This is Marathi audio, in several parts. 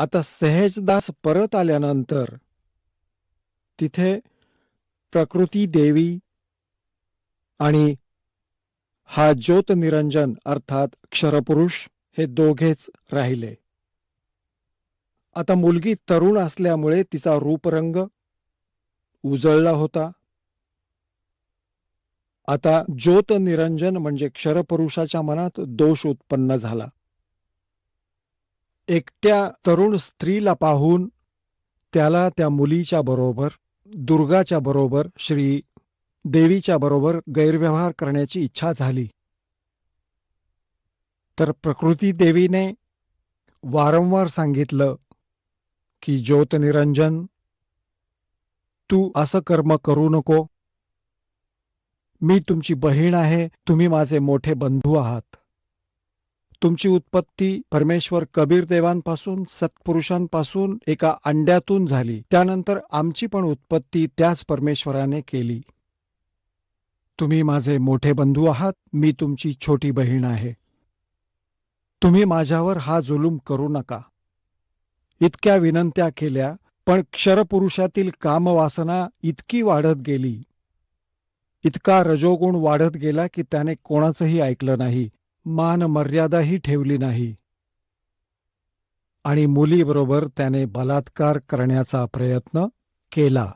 आता सहजदास परत आल्यानंतर तिथे प्रकृती देवी आणि हा ज्योत निरंजन अर्थात क्षरपुरुष हे दोघेच राहिले. आता मुलगी तरुण असल्यामुळे तिचा रूपरंग उजळला होता. आता ज्योत निरंजन म्हणजे क्षरपुरुषाच्या मनात दोष उत्पन्न झाला. एकट्या तरुण स्त्रीला पाहून त्याला त्या मुलीच्या बरोबर दुर्गाच्या बरोबर श्री देवीच्या बरोबर गैरव्यवहार करण्याची इच्छा झाली. तर प्रकृती देवीने वारंवार सांगितलं की ज्योत निरंजन तू असं कर्म करू नको. मी तुमची बहीण आहे तुम्ही माझे मोठे बंधू आहात. तुमची उत्पत्ती परमेश्वर कबीर देवांपासून सत्पुरुषांपासून एका अंड्यातून झाली. त्यानंतर आमची पण उत्पत्ती त्याच परमेश्वराने केली. तुम्ही माझे मोठे बंधू आहात मी तुमची छोटी बहीण आहे. तुम्ही माझ्यावर हा जुलूम करू नका. इतक्या विनंत्या केल्या पण क्षरपुरुषातील कामवासना इतकी वाढत गेली. इतका रजोगुण वाढत गेला की त्याने कोणाचंही ऐकलं नाही. मान मर्यादाही ठेवली नाही. आणि मुलीबरोबर त्याने बलात्कार करण्याचा प्रयत्न केला.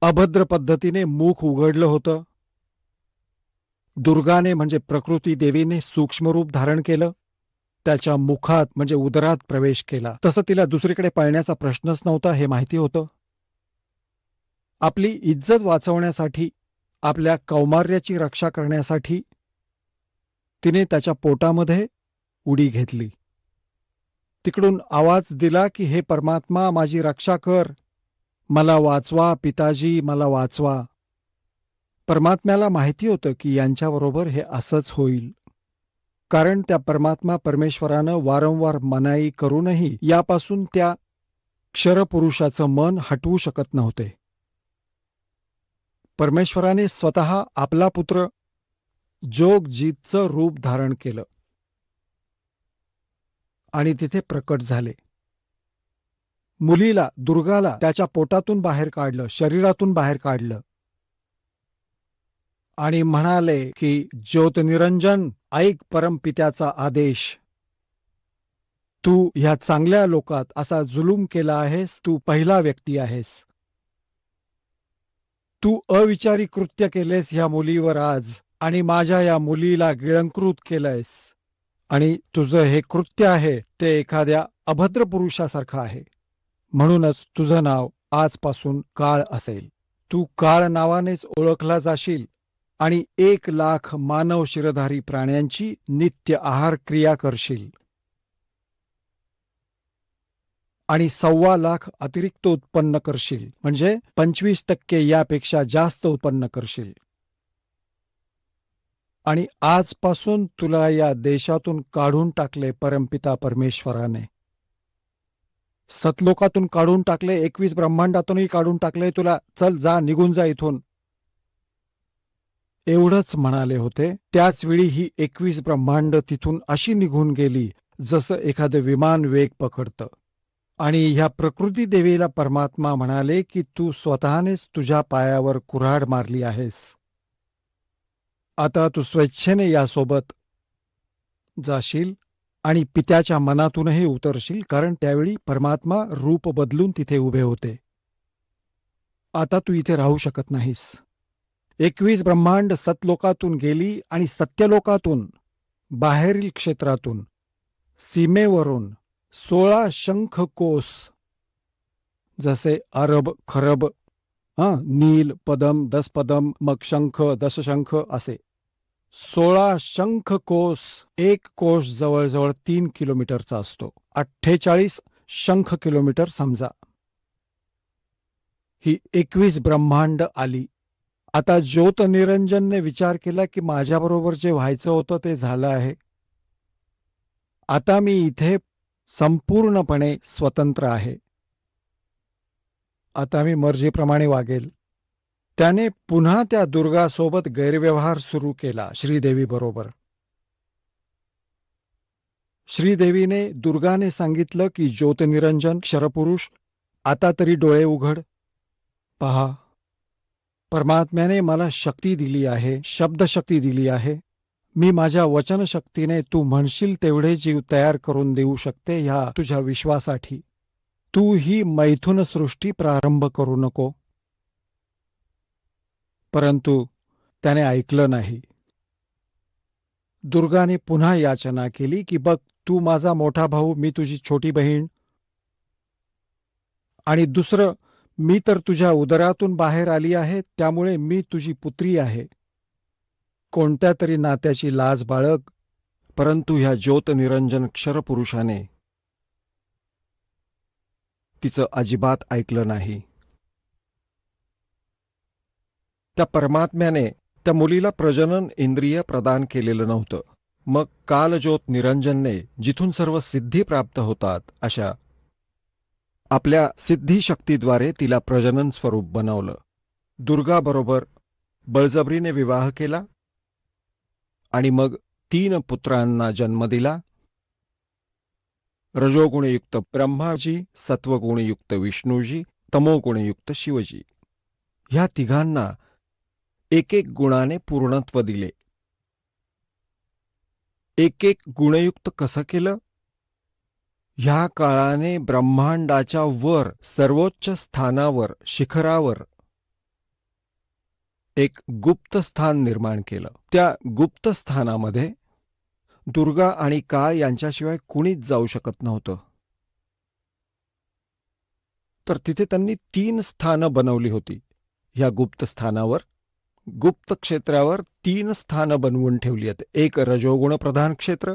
अभद्र पद्धतीने मुख उघडलं होतं. दुर्गाने म्हणजे प्रकृती देवीने सूक्ष्मरूप धारण केलं. त्याच्या मुखात म्हणजे उदरात प्रवेश केला. तसं तिला दुसरीकडे पळण्याचा प्रश्नच नव्हता हे माहिती होतं. आपली इज्जत वाचवण्यासाठी आपल्या कौमार्याची रक्षा करण्यासाठी तिने त्याच्या पोटामध्ये उडी घेतली. तिकडून आवाज दिला की हे परमात्मा माझी रक्षा कर. मला वाचवा पिताजी मला वाचवा. परमात्म्याला माहिती होतं की यांच्याबरोबर हे असंच होईल. कारण त्या परमात्मा परमेश्वरानं वारंवार मनाई करूनही यापासून त्या क्षरपुरुषाचं मन हटवू शकत नव्हते. परमेश्वराने स्वतः आपला पुत्र जोगजीतचं रूप धारण केलं. आणि तिथे प्रकट झाले. मुलीला दुर्गाला त्याच्या पोटातून बाहेर काढलं शरीरातून बाहेर काढलं. आणि म्हणाले की ज्योतनिरंजन ऐक परमपित्याचा आदेश. तू ह्या चांगल्या लोकात असा जुलूम केला आहेस तू पहिला व्यक्ती आहेस. तू अविचारी कृत्य केलेस ह्या मुलीवर आज. आणि माझ्या या मुलीला गिळंकृत केलंयस. आणि तुझं हे कृत्य आहे ते एखाद्या अभद्र पुरुषासारखं आहे. म्हणूनच तुझं नाव आजपासून काळ असेल. तू काळ नावानेच ओळखला जाशील आणि एक लाख मानव शिरधारी प्राण्यांची नित्य आहार क्रिया करशील. आणि सव्वा लाख अतिरिक्त उत्पन्न करशील. म्हणजे पंचवीस टक्के यापेक्षा जास्त उत्पन्न करशील. आणि आजपासून तुला या देशातून काढून टाकले परमपिता परमेश्वराने. सतलोकातून काढून टाकले एकवीस ब्रह्मांडातूनही काढून टाकले तुला चल जा निघून जा इथून. एवढंच म्हणाले होते. त्याच वेळी ही एकवीस ब्रह्मांड तिथून अशी निघून गेली जसं एखादं विमान वेग पकडतं. आणि ह्या प्रकृती देवीला परमात्मा म्हणाले की तू स्वतःनेच तुझ्या पायावर कुऱ्हाड मारली आहेस. आता तू स्वेच्छेने यासोबत जाशील आणि पित्याच्या मनातूनही उतरशील कारण त्यावेळी परमात्मा रूप बदलून तिथे उभे होते. आता तू इथे राहू शकत नाहीस. एकवीस ब्रह्मांड सतलोकातून गेली आणि सत्यलोकातून बाहेरील क्षेत्रातून सीमेवरून सोळा शंख कोस जसे अरब खरब हां नील पदम दसपदम मग शंख दशशंख असे. सोळा शंख कोस एक कोश जवळजवळ तीन किलोमीटरचा असतो. अठ्ठेचाळीस शंख किलोमीटर समजा. ही एकवीस ब्रह्मांड आली. आता ज्योत निरंजनने विचार केला की माझ्याबरोबर जे व्हायचं होतं ते झालं आहे. आता मी इथे संपूर्णपणे स्वतंत्र आहे. आता मी मर्जीप्रमाणे वागेल. त्याने पुन्हा त्या दुर्गासोबत गैरव्यवहार सुरू केला श्रीदेवी बरोबर. श्रीदेवीने दुर्गाने सांगितलं की ज्योतनिरंजन क्षरपुरुष आता तरी डोळे उघड. पहा परमात्म्याने मला शक्ती दिली आहे शब्दशक्ती दिली आहे. मी माझ्या वचनशक्तीने तू म्हणशील तेवढे जीव तयार करून देऊ शकते ह्या तुझ्या विश्वासाठी. तू ही मैथुन सृष्टी प्रारंभ करू नको. परंतु त्याने ऐकलं नाही. दुर्गाने पुन्हा याचना केली की बघ तू माझा मोठा भाऊ मी तुझी छोटी बहीण. आणि दुसरं मी तर तुझ्या उदरातून बाहेर आली आहे त्यामुळे मी तुझी पुत्री आहे. कोणत्या तरी नात्याची लाज बाळग परंतु ह्या ज्योतनिरंजन क्षरपुरुषाने तिचं अजिबात ऐकलं नाही. त्या परमात्म्याने त्या मुलीला प्रजनन इंद्रिय प्रदान केलेलं नव्हतं. मग कालज्योत निरंजनने जिथून सर्व सिद्धी प्राप्त होतात अशा आपल्या सिद्धी शक्तीद्वारे तिला प्रजनन स्वरूप बनवलं. दुर्गाबरोबर बळजबरीने विवाह केला आणि मग तीन पुत्रांना जन्म दिला. रजोगुणयुक्त ब्रह्माजी सत्वगुणयुक्त विष्णूजी तमोगुणयुक्त शिवजी. ह्या तिघांना एक एक गुणाने पूर्णत्व दिले. एक एक गुणयुक्त कसं केलं? ह्या काळाने ब्रह्मांडाच्या वर सर्वोच्च स्थानावर शिखरावर एक गुप्त स्थान निर्माण केलं. त्या गुप्त स्थानामध्ये दुर्गा आणि काळ यांच्याशिवाय कुणीच जाऊ शकत नव्हतं. तर तिथे त्यांनी तीन स्थानं बनवली होती. ह्या गुप्त स्थानावर गुप्त क्षेत्रावर तीन स्थानं बनवून ठेवली आहेत. एक रजोगुण प्रधान क्षेत्र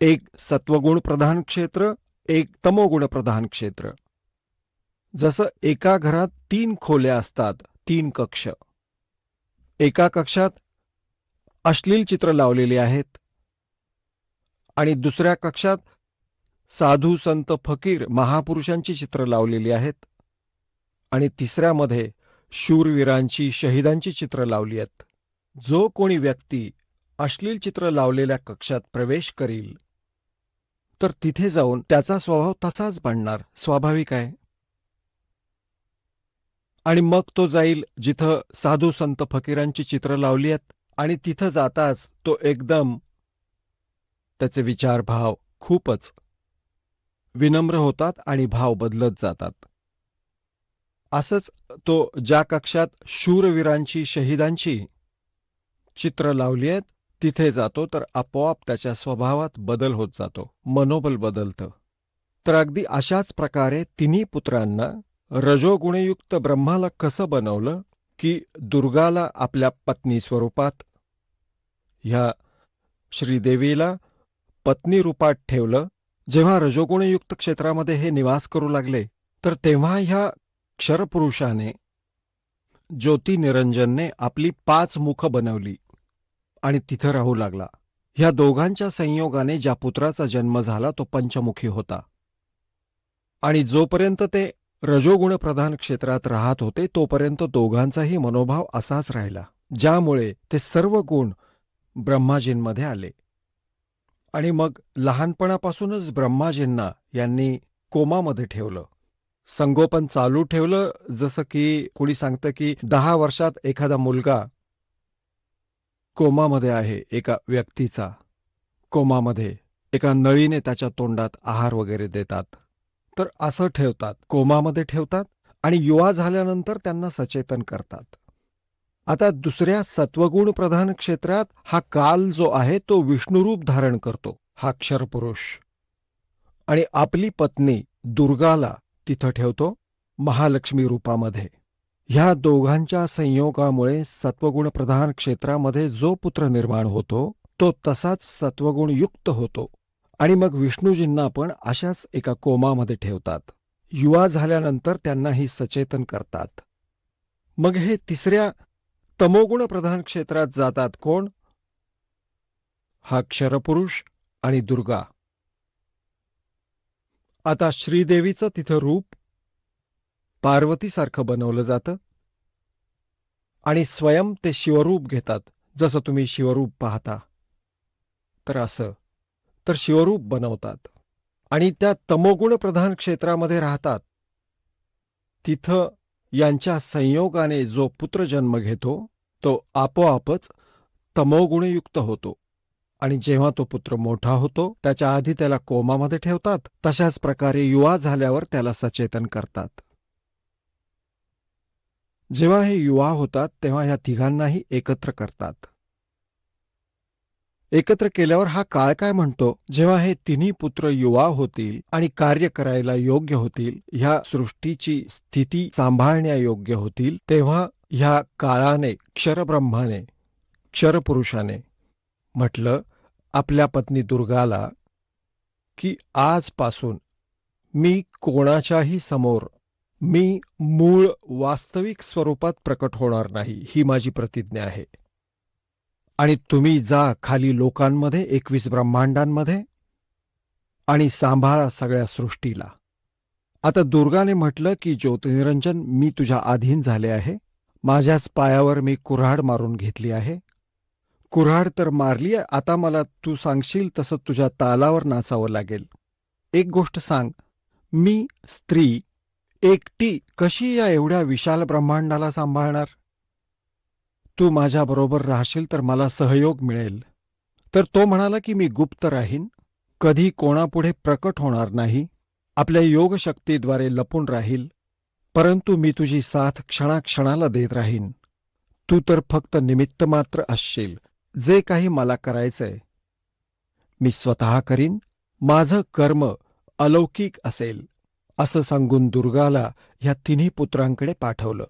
एक सत्वगुण प्रधान क्षेत्र एक तमोगुण प्रधान क्षेत्र. जसं एका घरात तीन खोल्या असतात तीन कक्ष. एका कक्षात अश्लील चित्र लावलेली आहेत आणि दुसऱ्या कक्षात साधू संत फकीर महापुरुषांची चित्र लावलेली आहेत आणि तिसऱ्यामध्ये शूरवीरांची शहीदांची चित्र लावली आहेत. जो कोणी व्यक्ती अश्लील चित्र लावलेल्या कक्षात प्रवेश करील तर तिथे जाऊन त्याचा स्वभाव तसाच बनणार. स्वाभाविक आहे. आणि मग तो जाईल जिथं साधू संत फकीरांची चित्र लावली आहेत आणि तिथं जाताच तो एकदम त्याचे विचारभाव खूपच विनम्र होतात आणि भाव बदलत जातात. असंच तो ज्या कक्षात शूरवीरांची शहीदांची चित्र लावली आहेत तिथे जातो तर आपोआप त्याच्या स्वभावात बदल होत जातो मनोबल बदलतं. तर अगदी अशाच प्रकारे तिन्ही पुत्रांना रजोगुणयुक्त ब्रह्माला कसं बनवलं की दुर्गाला आपल्या पत्नी स्वरूपात ह्या श्रीदेवीला पत्नी रूपात ठेवलं जेव्हा रजोगुणयुक्त क्षेत्रामध्ये हे निवास करू लागले तर तेव्हा ह्या क्षरपुरुषाने ज्योतिनिरंजनने आपली पाच मुख बनवली आणि तिथं राहू लागला. ह्या दोघांच्या संयोगाने ज्या पुत्राचा जन्म झाला तो पंचमुखी होता. आणि जोपर्यंत ते रजोगुणप्रधान क्षेत्रात राहत होते तोपर्यंत दोघांचाही मनोभाव असाच राहिला ज्यामुळे ते सर्व गुण ब्रह्माजींमध्ये आले. आणि मग लहानपणापासूनच ब्रह्माजींना यांनी कोमामध्ये ठेवलं. संगोपन चालू ठेवलं जसं की कोणी सांगतं की दहा वर्षात एखादा मुलगा कोमामध्ये आहे एका व्यक्तीचा कोमामध्ये एका नळीने त्याच्या तोंडात आहार वगैरे देतात. तर असं ठेवतात कोमामध्ये ठेवतात आणि युवा झाल्यानंतर त्यांना सचेतन करतात. आता दुसऱ्या सत्वगुण प्रधान क्षेत्रात हा काल जो आहे तो विष्णुरूप धारण करतो हा क्षरपुरुष. आणि आपली पत्नी दुर्गाला तिथं ठेवतो महालक्ष्मी रूपामध्ये. ह्या दोघांच्या संयोगामुळे सत्वगुण प्रधान क्षेत्रामध्ये जो पुत्र निर्माण होतो तो तसाच सत्वगुण युक्त होतो. आणि मग विष्णूजींना पण अशाच एका कोमामध्ये ठेवतात. युवा झाल्यानंतर त्यांनाही सचेतन करतात. मग हे तिसऱ्या तमोगुण प्रधान क्षेत्रात जातात कोण? हा क्षरपुरुष आणि दुर्गा. आता श्रीदेवीचं तिथं रूप पार्वतीसारखं बनवलं जातं. आणि स्वयं ते शिवरूप घेतात. जसं तुम्ही शिवरूप पाहता. तर असं. तर शिवरूप बनवतात. आणि त्या तमोगुण प्रधान क्षेत्रामध्ये राहतात. तिथं यांच्या संयोगाने जो पुत्र जन्म घेतो तो आपोआपच तमोगुणयुक्त होतो. आणि जेव्हा तो पुत्र मोठा होतो त्याच्या आधी त्याला कोमामध्ये ठेवतात तशाच प्रकारे युवा झाल्यावर त्याला सचेतन करतात. जेव्हा हे युवा होतात तेव्हा या तिघांनाही एकत्र करतात. एकत्र केल्यावर हा काळ काय म्हणतो? जेव्हा हे तिन्ही पुत्र युवा होतील आणि कार्य करायला योग्य होतील ह्या सृष्टीची स्थिती सांभाळण्यायोग्य होतील तेव्हा ह्या काळाने क्षरब्रह्माने क्षरपुरुषाने म्हटलं आपल्या पत्नी दुर्गाला की आजपासून मी कोणाच्याही समोर मी मूळ वास्तविक स्वरूपात प्रकट होणार नाही ही माझी प्रतिज्ञा आहे. आणि तुम्ही जा खाली लोकांमध्ये एकवीस ब्रह्मांडांमध्ये आणि सांभाळा सगळ्या सृष्टीला. आता दुर्गाने म्हटलं की ज्योतिनिरंजन मी तुझ्या आधीन झाले आहे. माझ्याच पायावर मी कुऱ्हाड मारून घेतली आहे. कुऱ्हाड तर मारली आता मला तू सांगशील तसं तुझ्या तालावर नाचावं लागेल. एक गोष्ट सांग. मी स्त्री एकटी कशी या एवढ्या विशाल ब्रह्मांडाला सांभाळणार? तू माझ्याबरोबर राहशील तर मला सहयोग मिळेल. तर तो म्हणाला की मी गुप्त राहीन. कधी कोणापुढे प्रकट होणार नाही. आपल्या योगशक्तीद्वारे लपून राहील. परंतु मी तुझी साथ क्षणाक्षणाला देत राहीन. तू तर फक्त निमित्त मात्र असशील. जे काही मला करायचंय मी स्वतः करीन माझं कर्म अलौकिक असेल असं सांगून दुर्गाला ह्या तिन्ही पुत्रांकडे पाठवलं.